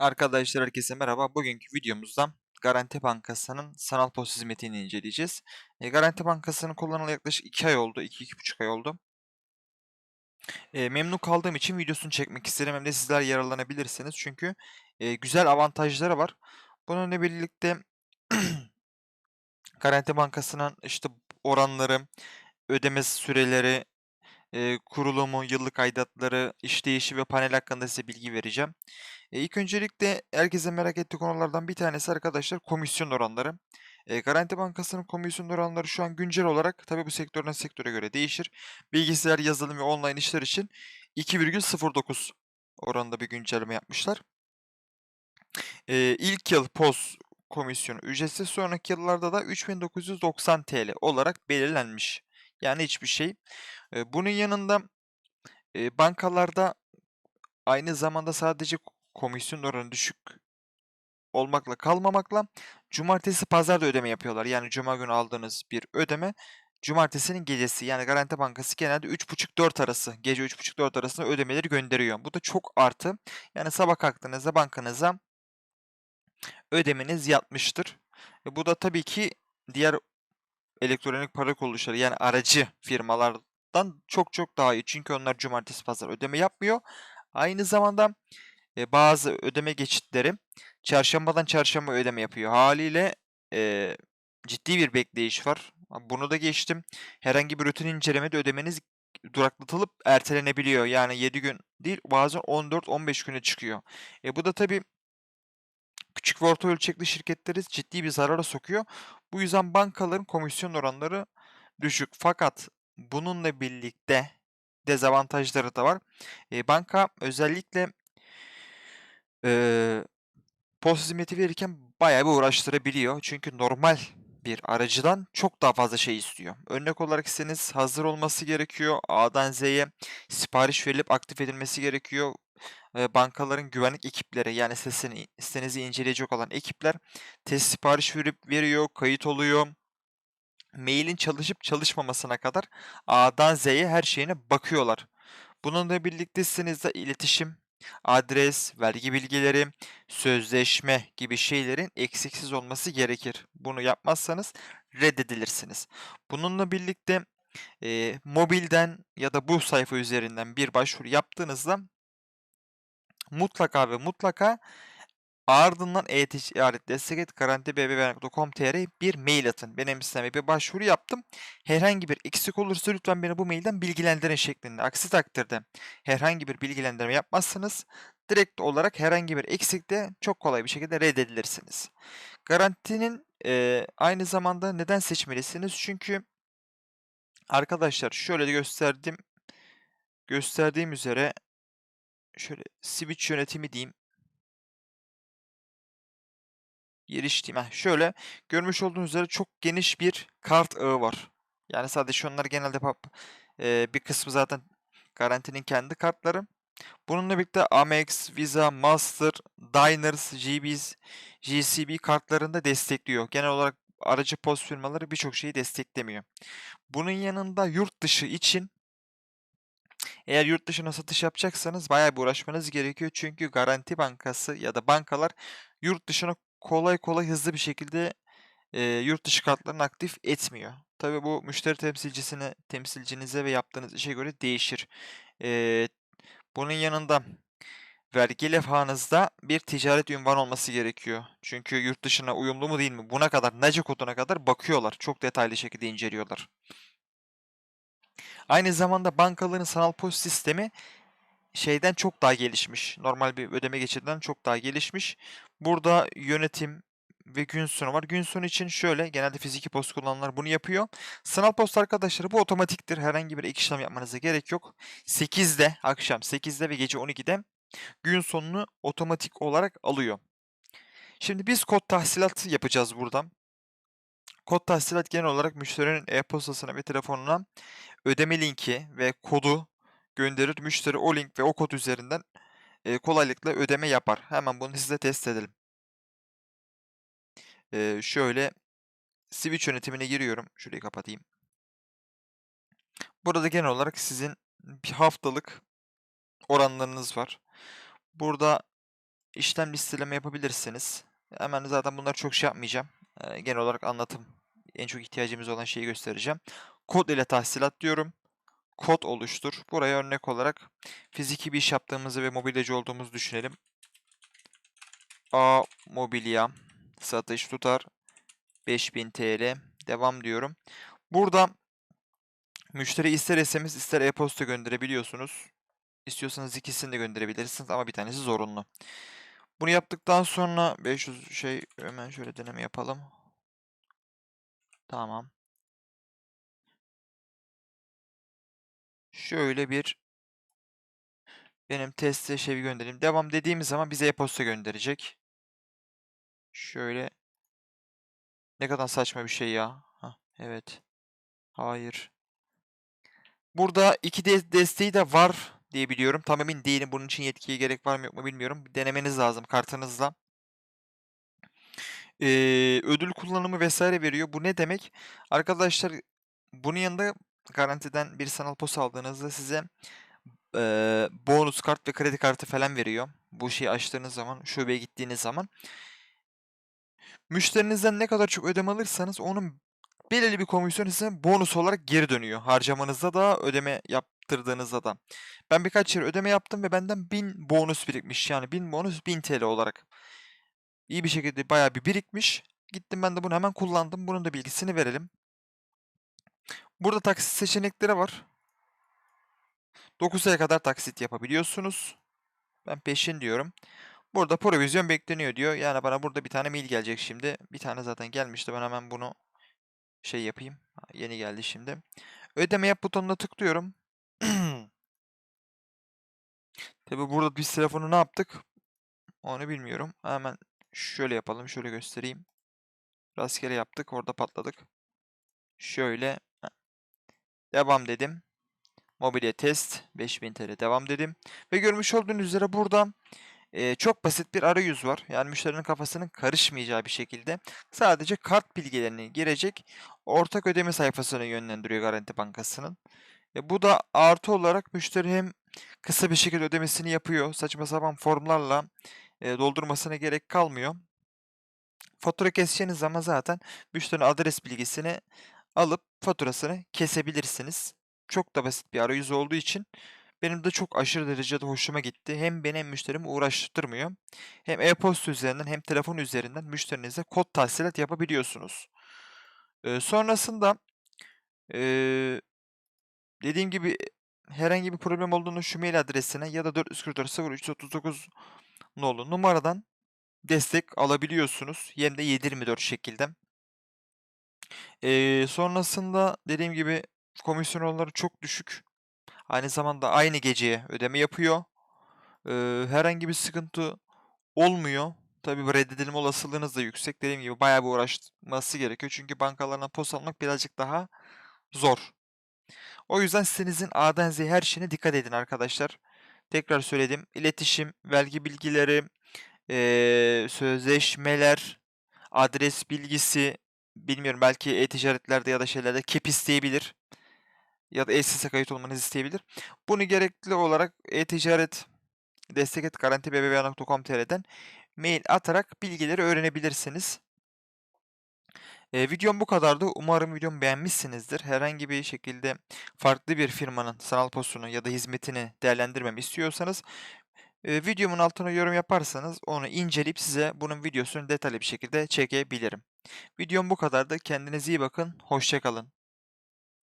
Arkadaşlar herkese merhaba. Bugünkü videomuzda Garanti Bankası'nın sanal pos hizmetini inceleyeceğiz. E, Garanti Bankası'nın kullanılalı yaklaşık 2 ay oldu. 2-2,5 ay oldu. E, memnun kaldığım için videosunu çekmek istedim. Hem de sizler yararlanabilirsiniz. Çünkü e, güzel avantajları var. Bununla birlikte Garanti Bankası'nın işte oranları, ödeme süreleri, e, kurulumu, yıllık aidatları, işleyişi ve panel hakkında size bilgi vereceğim. E, ilk öncelikle herkese merak ettiği konulardan bir tanesi arkadaşlar komisyon oranları. E, Garanti Bankası'nın komisyon oranları şu an güncel olarak tabii bu sektörden sektöre göre değişir. Bilgisayar, yazılım ve online işler için 2,09 oranında bir güncelleme yapmışlar. E, ilk yıl POS komisyonu ücretsiz sonraki yıllarda da 3990 TL olarak belirlenmiş. Yani hiçbir şey. E, bunun yanında e, bankalarda aynı zamanda sadece komisyon oranı düşük olmakla kalmamakla cumartesi pazar da ödeme yapıyorlar. Yani cuma günü aldığınız bir ödeme cumartesinin gecesi yani Garanti Bankası genelde 3.30-4 arası gece 3.30-4 arasında ödemeleri gönderiyor. Bu da çok artı. Yani sabah kalktığınızda bankanıza ödemeniz yatmıştır. E bu da tabii ki diğer elektronik para kuruluşları yani aracı firmalardan çok çok daha iyi. Çünkü onlar cumartesi pazar ödeme yapmıyor. Aynı zamanda e, bazı ödeme geçitleri çarşambadan çarşamba ödeme yapıyor. Haliyle e, ciddi bir bekleyiş var. Bunu da geçtim. Herhangi bir rutin incelemede ödemeniz duraklatılıp ertelenebiliyor. Yani 7 gün değil bazen 14-15 güne çıkıyor. E bu da tabii küçük ve orta ölçekli şirketleri ciddi bir zarara sokuyor. Bu yüzden bankaların komisyon oranları düşük. Fakat bununla birlikte dezavantajları da var. E, banka özellikle e, post hizmeti verirken bayağı bir uğraştırabiliyor. Çünkü normal bir aracıdan çok daha fazla şey istiyor. Örnek olarak siteniz hazır olması gerekiyor. A'dan Z'ye sipariş verilip aktif edilmesi gerekiyor. E, bankaların güvenlik ekipleri yani sitesini, sitenizi inceleyecek olan ekipler test sipariş verip veriyor, kayıt oluyor. Mailin çalışıp çalışmamasına kadar A'dan Z'ye her şeyine bakıyorlar. Bununla birlikte sitenizde iletişim, adres, vergi bilgileri, sözleşme gibi şeylerin eksiksiz olması gerekir. Bunu yapmazsanız reddedilirsiniz. Bununla birlikte e, mobilden ya da bu sayfa üzerinden bir başvuru yaptığınızda mutlaka ve mutlaka ardından e-ticaret destek garantibb.com.tr bir mail atın. Benim sisteme bir başvuru yaptım. Herhangi bir eksik olursa lütfen beni bu mailden bilgilendirin şeklinde. Aksi takdirde herhangi bir bilgilendirme yapmazsanız direkt olarak herhangi bir eksikte çok kolay bir şekilde reddedilirsiniz. Garantinin e, aynı zamanda neden seçmelisiniz? Çünkü arkadaşlar şöyle de gösterdim gösterdiğim üzere şöyle switch yönetimi diyeyim. Giriş diyeyim. Heh, şöyle görmüş olduğunuz üzere çok geniş bir kart ağı var. Yani sadece onlar genelde e, bir kısmı zaten garantinin kendi kartları. Bununla birlikte Amex, Visa, Master, Diners, GB's, GCB kartlarını da destekliyor. Genel olarak aracı post firmaları birçok şeyi desteklemiyor. Bunun yanında yurt dışı için eğer yurt dışına satış yapacaksanız bayağı bir uğraşmanız gerekiyor. Çünkü Garanti Bankası ya da bankalar yurt dışına kolay kolay hızlı bir şekilde e, yurt dışı kartlarını aktif etmiyor. Tabi bu müşteri temsilcisine, temsilcinize ve yaptığınız işe göre değişir. E, bunun yanında vergi levhanızda bir ticaret ünvan olması gerekiyor. Çünkü yurt dışına uyumlu mu değil mi? Buna kadar, NACE koduna kadar bakıyorlar. Çok detaylı şekilde inceliyorlar. Aynı zamanda bankaların sanal post sistemi şeyden çok daha gelişmiş. Normal bir ödeme geçidinden çok daha gelişmiş. Burada yönetim ve gün sonu var. Gün sonu için şöyle genelde fiziki post kullananlar bunu yapıyor. Sanal post arkadaşları bu otomatiktir. Herhangi bir ek işlem yapmanıza gerek yok. 8'de akşam 8'de ve gece 12'de gün sonunu otomatik olarak alıyor. Şimdi biz kod tahsilatı yapacağız buradan. Kod tahsilat genel olarak müşterinin e-postasına ve telefonuna ödeme linki ve kodu gönderir. Müşteri o link ve o kod üzerinden e, kolaylıkla ödeme yapar. Hemen bunu size test edelim. E, şöyle switch yönetimine giriyorum. Şurayı kapatayım. Burada genel olarak sizin bir haftalık oranlarınız var. Burada işlem listeleme yapabilirsiniz. Hemen zaten bunları çok şey yapmayacağım. Eee, genel olarak anlatım, en çok ihtiyacımız olan şeyi göstereceğim. Kod ile tahsilat diyorum. Kod oluştur. Buraya örnek olarak fiziki bir iş yaptığımızı ve mobilyacı olduğumuzu düşünelim. A mobilya satış tutar 5000 TL. Devam diyorum. Burada müşteri ister SMS ister e-posta gönderebiliyorsunuz. İstiyorsanız ikisini de gönderebilirsiniz ama bir tanesi zorunlu. Bunu yaptıktan sonra 500 şey hemen şöyle deneme yapalım. Tamam. Şöyle bir benim teste şey göndereyim. Devam dediğimiz zaman bize e-posta gönderecek. Şöyle ne kadar saçma bir şey ya. Hah, evet. Hayır. Burada iki de desteği de var diye biliyorum. Tam emin değilim. Bunun için yetkiye gerek var mı yok mu bilmiyorum. Denemeniz lazım kartınızla. Ee, ödül kullanımı vesaire veriyor. Bu ne demek? Arkadaşlar bunun yanında garantiden bir sanal pos aldığınızda size eee, bonus kart ve kredi kartı falan veriyor. Bu şeyi açtığınız zaman, şubeye gittiğiniz zaman. Müşterinizden ne kadar çok ödeme alırsanız onun belirli bir komisyon size bonus olarak geri dönüyor. Harcamanızda da ödeme yaptırdığınızda da. Ben birkaç yere ödeme yaptım ve benden 1000 bonus birikmiş. Yani 1000 bonus 1000 TL olarak. İyi bir şekilde bayağı bir birikmiş. Gittim ben de bunu hemen kullandım. Bunun da bilgisini verelim. Burada taksit seçenekleri var. 9 aya kadar taksit yapabiliyorsunuz. Ben peşin diyorum. Burada provizyon bekleniyor diyor. Yani bana burada bir tane mail gelecek şimdi. Bir tane zaten gelmişti. Ben hemen bunu şey yapayım. Yeni geldi şimdi. Ödeme yap butonuna tıklıyorum. Tabi burada biz telefonu ne yaptık? Onu bilmiyorum. Hemen şöyle yapalım. Şöyle göstereyim. Rastgele yaptık. Orada patladık. Şöyle. Devam dedim. Mobilya test 5000 TL devam dedim. Ve görmüş olduğunuz üzere burada e, çok basit bir arayüz var. Yani müşterinin kafasının karışmayacağı bir şekilde sadece kart bilgilerini girecek ortak ödeme sayfasına yönlendiriyor Garanti Bankası'nın. E, bu da artı olarak müşteri hem kısa bir şekilde ödemesini yapıyor. Saçma sapan formlarla e, doldurmasına gerek kalmıyor. Fatura keseceğiniz zaman zaten müşterinin adres bilgisini alıp faturasını kesebilirsiniz. Çok da basit bir arayüz olduğu için benim de çok aşırı derecede hoşuma gitti. Hem beni hem müşterimi uğraştırmıyor. Hem e-posta üzerinden hem telefon üzerinden müşterinize kod tahsilat yapabiliyorsunuz. Ee, sonrasında ee, dediğim gibi herhangi bir problem olduğunda şu mail adresine ya da 444 0339 nolu numaradan destek alabiliyorsunuz. Hem de 7/24 şekilde. Ee, sonrasında dediğim gibi komisyon oranları çok düşük. Aynı zamanda aynı geceye ödeme yapıyor. Ee, herhangi bir sıkıntı olmuyor. Tabii reddedilme olasılığınız da yüksek. Dediğim gibi bayağı bir uğraşması gerekiyor. Çünkü bankalarına pos almak birazcık daha zor. O yüzden sitenizin A'dan Z'ye her şeyine dikkat edin arkadaşlar. Tekrar söyledim. İletişim, vergi bilgileri, ee, sözleşmeler, adres bilgisi, bilmiyorum belki e-ticaretlerde ya da şeylerde kep isteyebilir. Ya da e-sise kayıt olmanızı isteyebilir. Bunu gerekli olarak e-ticaret destek et garantibbba.com.tr'den mail atarak bilgileri öğrenebilirsiniz. Ee, videom bu kadardı. Umarım videomu beğenmişsinizdir. Herhangi bir şekilde farklı bir firmanın sanal postunu ya da hizmetini değerlendirmemi istiyorsanız e, videomun altına yorum yaparsanız onu inceleyip size bunun videosunu detaylı bir şekilde çekebilirim. Videom bu kadardı. Kendinize iyi bakın. Hoşça kalın.